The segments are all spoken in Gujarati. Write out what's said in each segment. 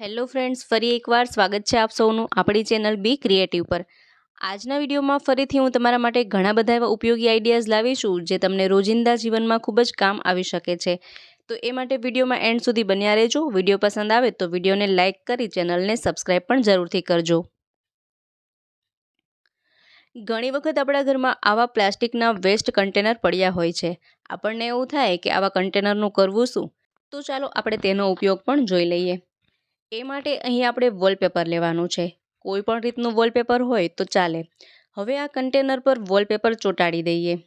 હેલો ફ્રેન્ડ્સ, ફરી એકવાર સ્વાગત છે આપ સૌનું આપણી ચેનલ બી ક્રિએટિવ પર. આજના વિડીયોમાં ફરીથી હું તમારા માટે ઘણા બધા એવા ઉપયોગી આઈડિયાઝ લાવી છું જે તમને રોજિંદા જીવનમાં ખૂબ જ કામ આવી શકે છે. તો એ માટે વિડીયોમાં એન્ડ સુધી બન્યા રહેજો. વીડિયો પસંદ આવે તો વિડીયોને લાઇક કરી ચેનલને સબસ્ક્રાઈબ પણ જરૂરથી કરજો. ઘણી વખત આપણા ઘરમાં આવા પ્લાસ્ટિકના વેસ્ટ કન્ટેનર પડ્યા હોય છે. આપણને એવું થાય કે આવા કન્ટેનરનું કરવું શું? તો ચાલો આપણે તેનો ઉપયોગ પણ જોઈ લઈએ. એ માટે અહીં આપણે વોલપેપર લેવાનું છે. કોઈ પણ રીતનું વોલપેપર હોય તો ચાલે. હવે આ કન્ટેનર પર વોલપેપર ચોંટાડી દઈએ.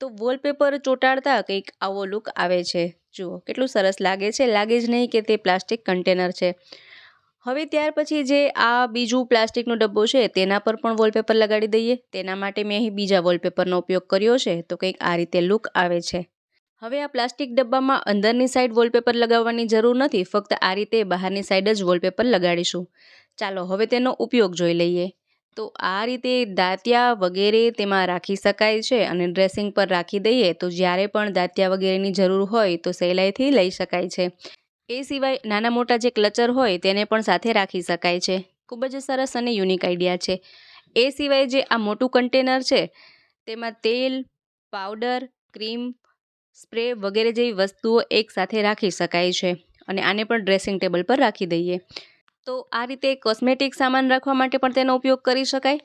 તો વોલપેપર ચોંટાડતા કંઈક આવો લુક આવે છે. જુઓ, કેટલું સરસ લાગે છે. લાગે જ નહીં કે તે પ્લાસ્ટિક કન્ટેનર છે. હવે ત્યાર પછી જે આ બીજું પ્લાસ્ટિકનો ડબ્બો છે, તેના પર પણ વોલપેપર લગાડી દઈએ. તેના માટે મેં અહીં બીજા વોલપેપરનો ઉપયોગ કર્યો છે. તો કંઈક આ રીતે લુક આવે છે. હવે આ પ્લાસ્ટિક ડબ્બામાં અંદરની સાઈડ વોલપેપર લગાવવાની જરૂર નથી, ફક્ત આ રીતે બહારની સાઈડ જ વોલપેપર લગાડીશું. ચાલો, હવે તેનો ઉપયોગ જોઈ લઈએ. તો આ રીતે દાંતિયા વગેરે તેમાં રાખી શકાય છે અને ડ્રેસિંગ પર રાખી દઈએ તો જ્યારે પણ દાંતિયા વગેરેની જરૂર હોય તો સહેલાઈથી લઈ શકાય છે. એ સિવાય નાના મોટા જે ક્લચર હોય તેને પણ સાથે રાખી શકાય છે. ખૂબ જ સરસ અને યુનિક આઈડિયા છે. એ સિવાય જે આ મોટું કન્ટેનર છે, તેમાં તેલ પાવડર ક્રીમ સ્પ્રે વગેરે જેવી વસ્તુઓ એકસાથે રાખી શકાય છે અને આને પણ ડ્રેસિંગ ટેબલ પર રાખી દઈએ. તો આ રીતે કોસ્મેટિક સામાન રાખવા માટે પણ તેનો ઉપયોગ કરી શકાય.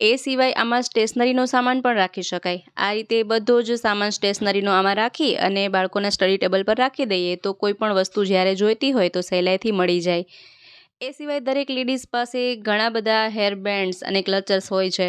એ સિવાય આમાં સ્ટેશનરીનો સામાન પણ રાખી શકાય. આ રીતે બધો જ સામાન સ્ટેશનરીનો આમાં રાખી અને બાળકોના સ્ટડી ટેબલ પર રાખી દઈએ તો કોઈ પણ વસ્તુ જ્યારે જોઈતી હોય તો સહેલાઈથી મળી જાય. એ સિવાય દરેક લેડીઝ પાસે ઘણા બધા હેર બેન્ડ્સ અને ક્લચર્સ હોય છે.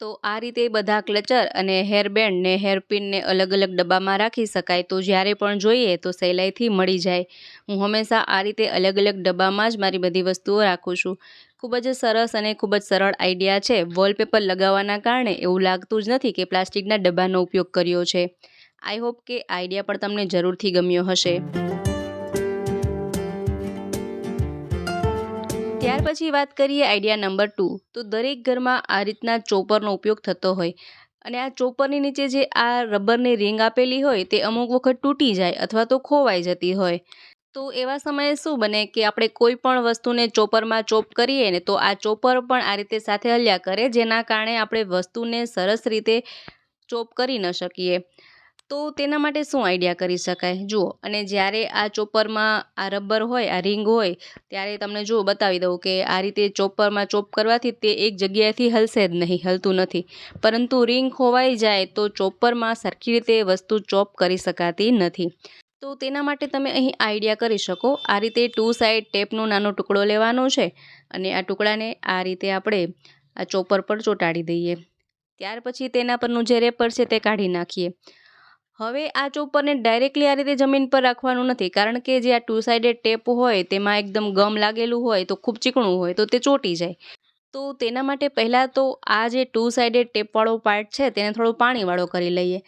તો આ રીતે બધા ક્લચર અને હેરબેન્ડને હેરપિનને અલગ અલગ ડબ્બામાં રાખી શકાય તો જ્યારે પણ જોઈએ તો સહેલાઈથી મળી જાય. હું હંમેશા આ રીતે અલગ અલગ ડબ્બામાં જ મારી બધી વસ્તુઓ રાખું છું. ખૂબ જ સરસ અને ખૂબ જ સરળ આઈડિયા છે. વોલપેપર લગાવવાના કારણે એવું લાગતું જ નથી કે પ્લાસ્ટિકના ડબ્બાનો ઉપયોગ કર્યો છે. આઈ હોપ કે આઈડિયા પણ તમને જરૂરથી ગમ્યો હશે. ત્યાર પછી વાત કરીએ આઈડિયા નંબર ટુ તો દરેક ઘરમાં આ રીતના ચોપરનો ઉપયોગ થતો હોય. અને આ ચોપરની નીચે જે આ રબરની રિંગ આપેલી હોય તે અમુક વખત તૂટી જાય અથવા તો ખોવાઈ જતી હોય. તો એવા સમયે શું બને કે આપણે કોઈ પણ વસ્તુને ચોપરમાં ચોપ કરીએ ને તો આ ચોપર પણ આ રીતે સાથે હલ્યા કરે, જેના કારણે આપણે વસ્તુને સરસ રીતે ચોપ કરી ન શકીએ. તો તેના માટે શું આઈડિયા કરી શકાય? જુઓ, અને જ્યારે આ ચોપરમાં આ રબર હોય, આ રિંગ હોય, ત્યારે તમને જુઓ, બતાવી દઉં કે આ રીતે ચોપરમાં ચોપ કરવાથી તે એક જગ્યાએથી હલશે જ નહીં, હલતું નથી. પરંતુ રિંગ ખોવાઈ જાય તો ચોપરમાં સરખી રીતે વસ્તુ ચોપ કરી શકાતી નથી. તો તેના માટે તમે અહીં આઈડિયા કરી શકો, આ રીતે ટુ સાઈડ ટેપનો નાનો ટુકડો લેવાનો છે, અને આ ટુકડાને આ રીતે આપણે આ ચોપર પર ચોંટાડી દઈએ. ત્યાર પછી તેના પરનું જે રેપર છે તે કાઢી નાખીએ. હવે આ ચોપરને ડાયરેક્ટલી આ રીતે જમીન પર રાખવાનું નથી, કારણ કે જે આ ટુ સાઇડેડ ટેપ હોય તેમાં એકદમ ગમ લાગેલું હોય તો ખૂબ ચીકણું હોય તો તે ચોંટી જાય. તો તેના માટે પહેલાં તો આ જે ટુ સાઇડેડ ટેપવાળો પાર્ટ છે, તેને થોડું પાણીવાળો કરી લઈએ.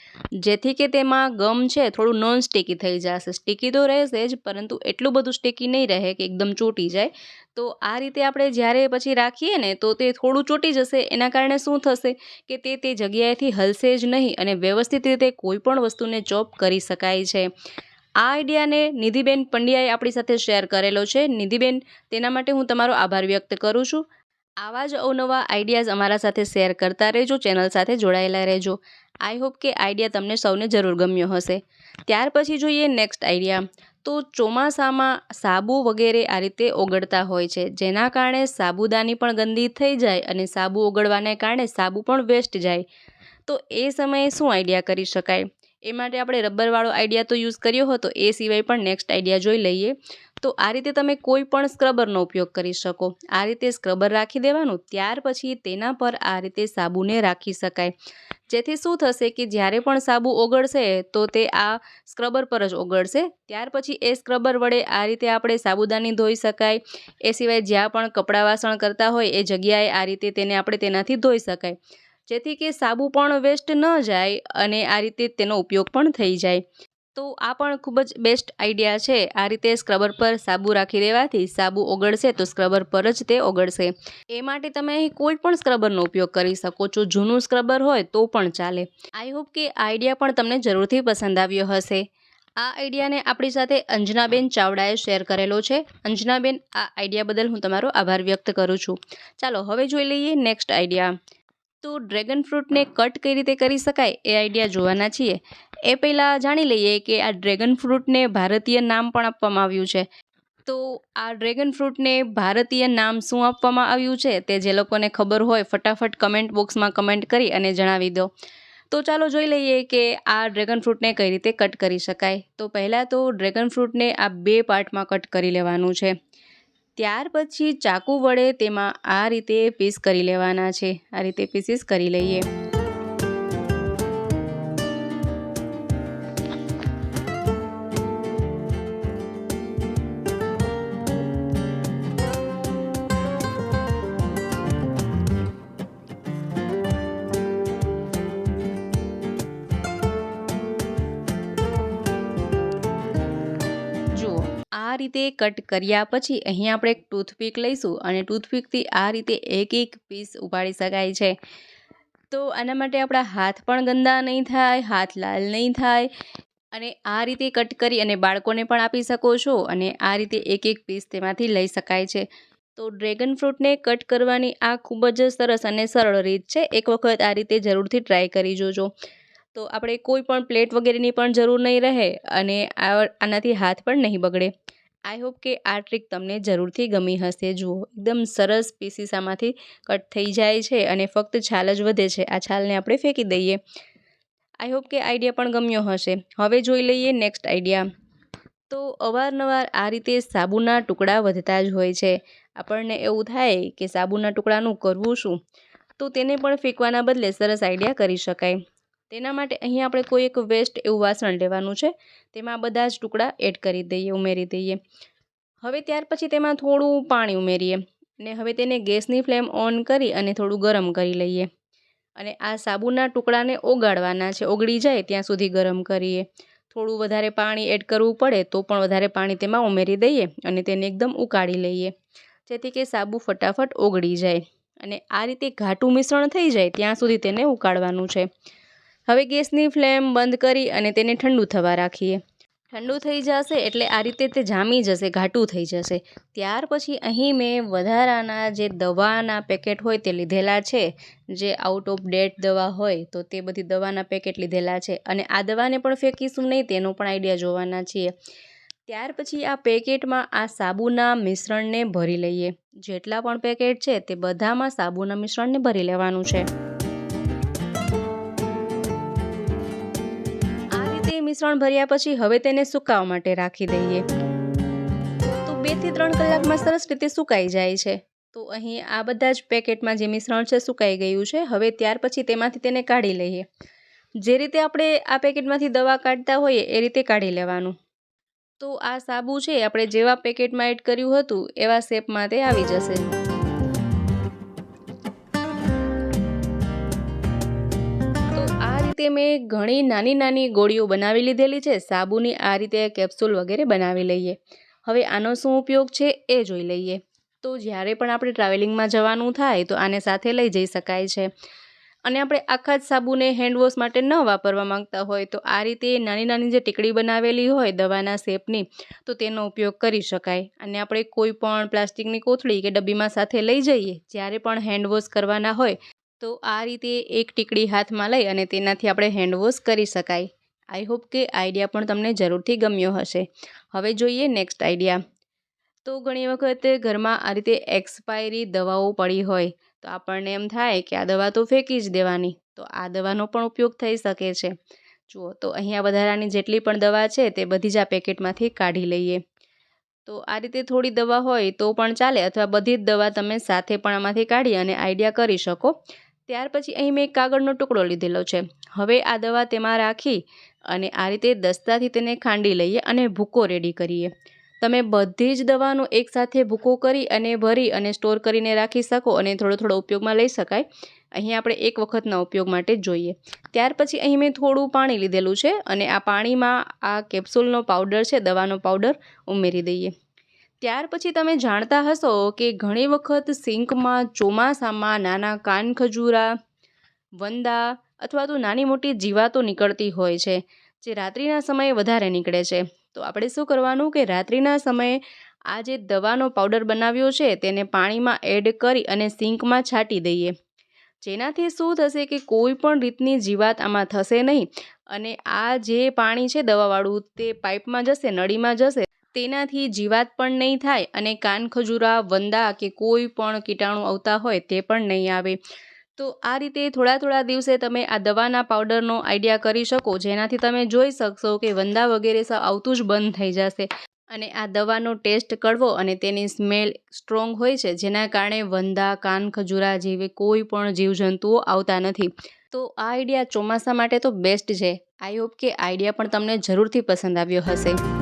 જેથી કે તેમાં ગમ છે, થોડું નોન સ્ટીકી થઈ જશે. સ્ટીકી તો રહેશે જ, પરંતુ એટલું બધું સ્ટીકી નહીં રહે કે એકદમ ચોંટી જાય. તો આ રીતે આપણે જ્યારે પછી રાખીએ ને, તો તે થોડું ચોંટી જશે. એના કારણે શું થશે કે તે તે જગ્યાએથી હલશે જ નહીં અને વ્યવસ્થિત રીતે કોઈ પણ વસ્તુને ચોપ કરી શકાય છે. આ આઈડિયાને નિધિબેન પંડ્યાએ આપણી સાથે શેર કરેલો છે. નિધિબેન, તેના માટે હું તમારો આભાર વ્યક્ત કરું છું. આવા જ અવનવા આઈડિયાઝ અમારા સાથે શેર કરતા રહેજો, ચેનલ સાથે જોડાયેલા રહેજો. આઈ હોપ કે આઈડિયા તમને સૌને જરૂર ગમ્યો હશે. ત્યાર પછી જોઈએ નેક્સ્ટ આઈડિયા. તો ચોમાસામાં સાબુ વગેરે આ રીતે ઓગળતા હોય છે, જેના કારણે સાબુદાની પણ ગંદી થઈ જાય અને સાબુ ઓગળવાને કારણે સાબુ પણ વેસ્ટ જાય. તો એ સમયે શું આઈડિયા કરી શકાય? એ માટે આપણે રબરવાળો આઈડિયા તો યુઝ કર્યો હતો, એ સિવાય પણ નેક્સ્ટ આઈડિયા જોઈ લઈએ. તો આ રીતે તમે કોઈ પણ સ્ક્રબરનો ઉપયોગ કરી શકો. આ રીતે સ્ક્રબર રાખી દેવાનું, ત્યાર પછી તેના પર આ રીતે સાબુને રાખી શકાય. જેથી શું થશે કે જ્યારે પણ સાબુ ઓગળશે, તો તે આ સ્ક્રબર પર જ ઓગળશે. ત્યાર પછી એ સ્ક્રબર વડે આ રીતે આપણે સાબુદાની ધોઈ શકાય. એ સિવાય જ્યાં પણ કપડાં વાસણ કરતા હોય, એ જગ્યાએ આ રીતે તેને આપણે તેનાથી ધોઈ શકાય. જેથી કે સાબુ પણ વેસ્ટ ન જાય અને આ રીતે તેનો ઉપયોગ પણ થઈ જાય. તો આ પણ ખૂબ જ બેસ્ટ આઈડિયા છે. આ રીતે સ્ક્રબર પર સાબુ રાખી દેવાથી સાબુ ઓગળશે તો સ્ક્રબર પર જ તે ઓગળશે. એ માટે તમે અહીં કોઈ પણ સ્ક્રબરનો ઉપયોગ કરી શકો છો. જૂનું સ્ક્રબર હોય તો પણ ચાલે. આઈ હોપ કે આઈડિયા પણ તમને જરૂરથી પસંદ આવ્યો હશે. આ આઈડિયાને આપણી સાથે અંજનાબેન ચાવડાએ શેર કરેલો છે. અંજનાબેન, આ આઈડિયા બદલ હું તમારો આભાર વ્યક્ત કરું છું. ચાલો, હવે જોઈ લઈએ નેક્સ્ટ આઈડિયા તો ડ્રેગન ફ્રૂટને કટ કઈ રીતે કરી શકાય? એ આઈડિયા જોવાના છીએ. એ પહેલાં જાણી લઈએ કે આ ડ્રેગન ફ્રૂટને ભારતીય નામ પણ આપવામાં આવ્યું છે. તો આ ડ્રેગન ફ્રૂટને ભારતીય નામ શું આપવામાં આવ્યું છે તે જે લોકોને ખબર હોય ફટાફટ કમેન્ટ બોક્સમાં કમેન્ટ કરી અને જણાવી દો. તો ચાલો જોઈ લઈએ કે આ ડ્રેગન ફ્રૂટને કઈ રીતે કટ કરી શકાય. તો પહેલાં તો ડ્રેગન ફ્રૂટને આ બે પાર્ટમાં કટ કરી લેવાનું છે. ત્યાર પછી ચાકુ વડે તેમાં આ રીતે પીસ કરી લેવાના છે. આ રીતે પીસીસ કરી લઈએ. રીતે કટ કર્યા પછી અહીં આપણે એક ટૂથપીક લઈશું અને ટૂથપીકથી આ રીતે એક એક પીસ ઉપાડી શકાય છે. તો આના માટે આપણા હાથ પણ ગંદા નહીં થાય, હાથ લાલ નહીં થાય અને આ રીતે કટ કરી અને બાળકોને પણ આપી શકો છો અને આ રીતે એક એક પીસ તેમાંથી લઈ શકાય છે. તો ડ્રેગન ફ્રૂટને કટ કરવાની આ ખૂબ જ સરસ અને સરળ રીત છે. એક વખત આ રીતે જરૂરથી ટ્રાય કરી જોજો. તો આપણે કોઈ પણ પ્લેટ વગેરેની પણ જરૂર નહીં રહે અને આનાથી હાથ પણ નહીં બગડે. આઈ હોપ કે આ ટ્રીક તમને જરૂરથી ગમી હશે. જુઓ, એકદમ સરસ પીસીસામાંથી કટ થઈ જાય છે અને ફક્ત છાલ જ વધે છે. આ છાલને આપણે ફેંકી દઈએ. આઈ હોપ કે આઈડિયા પણ ગમ્યો હશે. હવે જોઈ લઈએ નેક્સ્ટ આઈડિયા. તો અવારનવાર આ રીતે સાબુના ટુકડા વધતા જ હોય છે. આપણને એવું થાય કે સાબુના ટુકડાનું કરવું શું? તો તેને પણ ફેંકવાના બદલે સરસ આઈડિયા કરી શકાય. તેના માટે અહીં આપણે કોઈ એક વેસ્ટ એવું વાસણ લેવાનું છે. તેમાં બધા જ ટુકડા એડ કરી દઈએ, ઉમેરી દઈએ. હવે ત્યાર પછી તેમાં થોડું પાણી ઉમેરીએ અને હવે તેને ગેસની ફ્લેમ ઓન કરી અને થોડું ગરમ કરી લઈએ. અને આ સાબુના ટુકડાને ઓગાળવાના છે, ઓગળી જાય ત્યાં સુધી ગરમ કરીએ. થોડું વધારે પાણી એડ કરવું પડે તો પણ વધારે પાણી તેમાં ઉમેરી દઈએ અને તેને એકદમ ઉકાળી લઈએ. જેથી કે સાબુ ફટાફટ ઓગળી જાય અને આ રીતે ઘાટું મિશ્રણ થઈ જાય ત્યાં સુધી તેને ઉકાળવાનું છે. હવે ગેસની ફ્લેમ બંધ કરી અને તેને ઠંડુ થવા રાખીએ. ઠંડુ થઈ જશે એટલે આ રીતે તે જામી જશે, ઘાટું થઈ જશે. ત્યાર પછી અહીં મેં વધારાના જે દવાના પેકેટ હોય તે લીધેલા છે. જે આઉટ ઓફ ડેટ દવા હોય તો તે બધી દવાના પેકેટ લીધેલા છે અને આ દવાને પણ ફેંકીશું નહીં, તેનો પણ આઈડિયા જોવાના છીએ. ત્યાર પછી આ પેકેટમાં આ સાબુના મિશ્રણને ભરી લઈએ. જેટલા પણ પેકેટ છે તે બધામાં સાબુના મિશ્રણને ભરી લેવાનું છે. મિશ્રણ ભર્યા પછી હવે તેને સુકાવવા માટે રાખી દઈએ. તો બેથી ત્રણ કલાકમાં સરસ રીતે સુકાઈ જાય છે. તો અહીં આ બધા જ પેકેટમાં જે મિશ્રણ છે સુકાઈ ગયું છે. હવે ત્યાર પછી તેમાંથી તેને કાઢી લઈએ. જે રીતે આપણે આ પેકેટમાંથી દવા કાઢતા હોઈએ એ રીતે કાઢી લેવાનું. તો આ સાબુ છે આપણે જેવા પેકેટમાં એડ કર્યું હતું એવા શેપમાં તે આવી જશે. રીતે મેં ઘણી નાની નાની ગોળીઓ બનાવી લીધેલી છે. સાબુની આ રીતે કેપ્સ્યુલ વગેરે બનાવી લઈએ. હવે આનો શું ઉપયોગ છે એ જોઈ લઈએ. તો જ્યારે પણ આપણે ટ્રાવેલિંગમાં જવાનું થાય તો આને સાથે લઈ જઈ શકાય છે. અને આપણે આખા જ સાબુને હેન્ડવોશ માટે ન વાપરવા માંગતા હોય તો આ રીતે નાની નાની જે ટીકડી બનાવેલી હોય દવાના શેપની તો તેનો ઉપયોગ કરી શકાય. અને આપણે કોઈ પણ પ્લાસ્ટિકની કોથળી કે ડબ્બીમાં સાથે લઈ જઈએ. જ્યારે પણ હેન્ડવોશ કરવાના હોય તો આ રીતે એક ટીકડી હાથમાં લઈ અને તેનાથી આપણે હેન્ડવોશ કરી શકાય. આઈ હોપ કે આઈડિયા પણ તમને જરૂરથી ગમ્યો હશે. હવે જોઈએ નેક્સ્ટ આઈડિયા તો ઘણી વખત ઘરમાં આ રીતે એક્સપાયરી દવાઓ પડી હોય તો આપણને એમ થાય કે આ દવા તો ફેંકી જ દેવાની. તો આ દવાનો પણ ઉપયોગ થઈ શકે છે. જુઓ, તો અહીંયા વધારાની જેટલી પણ દવા છે તે બધી જ આ પેકેટમાંથી કાઢી લઈએ. તો આ રીતે થોડી દવા હોય તો પણ ચાલે અથવા બધી જ દવા તમે સાથે પણ આમાંથી કાઢી અને આઈડિયા કરી શકો. ત્યાર પછી અહીં મેં એક કાગળનો ટુકડો લીધેલો છે. હવે આ દવા તેમાં રાખી અને આ રીતે દસ્તાથી તેને ખાંડી લઈએ અને ભૂકો રેડી કરીએ. તમે બધી જ દવાનો એકસાથે ભૂકો કરી અને ભરી અને સ્ટોર કરીને રાખી શકો અને થોડો થોડો ઉપયોગમાં લઈ શકાય. અહીં આપણે એક વખતના ઉપયોગ માટે જોઈએ. ત્યાર પછી અહીં મેં થોડું પાણી લીધેલું છે અને આ પાણીમાં આ કેપ્સ્યુલનો પાવડર છે, દવાનો પાવડર ઉમેરી દઈએ. ત્યાર પછી તમે જાણતા હશો કે ઘણી વખત સિંકમાં ચોમાસામાં નાના કાન ખજૂરા વંદા અથવા તો નાની મોટી જીવાતો નીકળતી હોય છે, જે રાત્રિના સમયે વધારે નીકળે છે. તો આપણે શું કરવાનું કે રાત્રિના સમયે આ જે દવાનો પાવડર બનાવ્યો છે તેને પાણીમાં એડ કરી અને સિંકમાં છાંટી દઈએ. જેનાથી શું થશે કે કોઈ પણ રીતની જીવાત આમાં થશે નહીં અને આ જે પાણી છે દવાવાળું તે પાઇપમાં જશે, નળીમાં જશે તેનાથી જીવાત પણ નહીં થાય અને કાનખજૂરા વંદા કે કોઈ પણ કીટાણુ આવતા હોય તે પણ નહીં આવે. તો આ રીતે થોડા થોડા દિવસે તમે આ દવાના પાવડરનો આઈડિયા કરી શકો, જેનાથી તમે જોઈ શકશો કે વંદા વગેરે આવતું જ બંધ થઈ જશે. અને આ દવાનો ટેસ્ટ કરવો અને તેની સ્મેલ સ્ટ્રોંગ હોય છે, જેના કારણે વંદા, કાન ખજૂરા જેવી કોઈ પણ જીવજંતુઓ આવતા નથી. તો આ આઈડિયા ચોમાસા માટે તો બેસ્ટ છે. આઈ હોપ કે આઈડિયા પણ તમને જરૂરથી પસંદ આવ્યો હશે.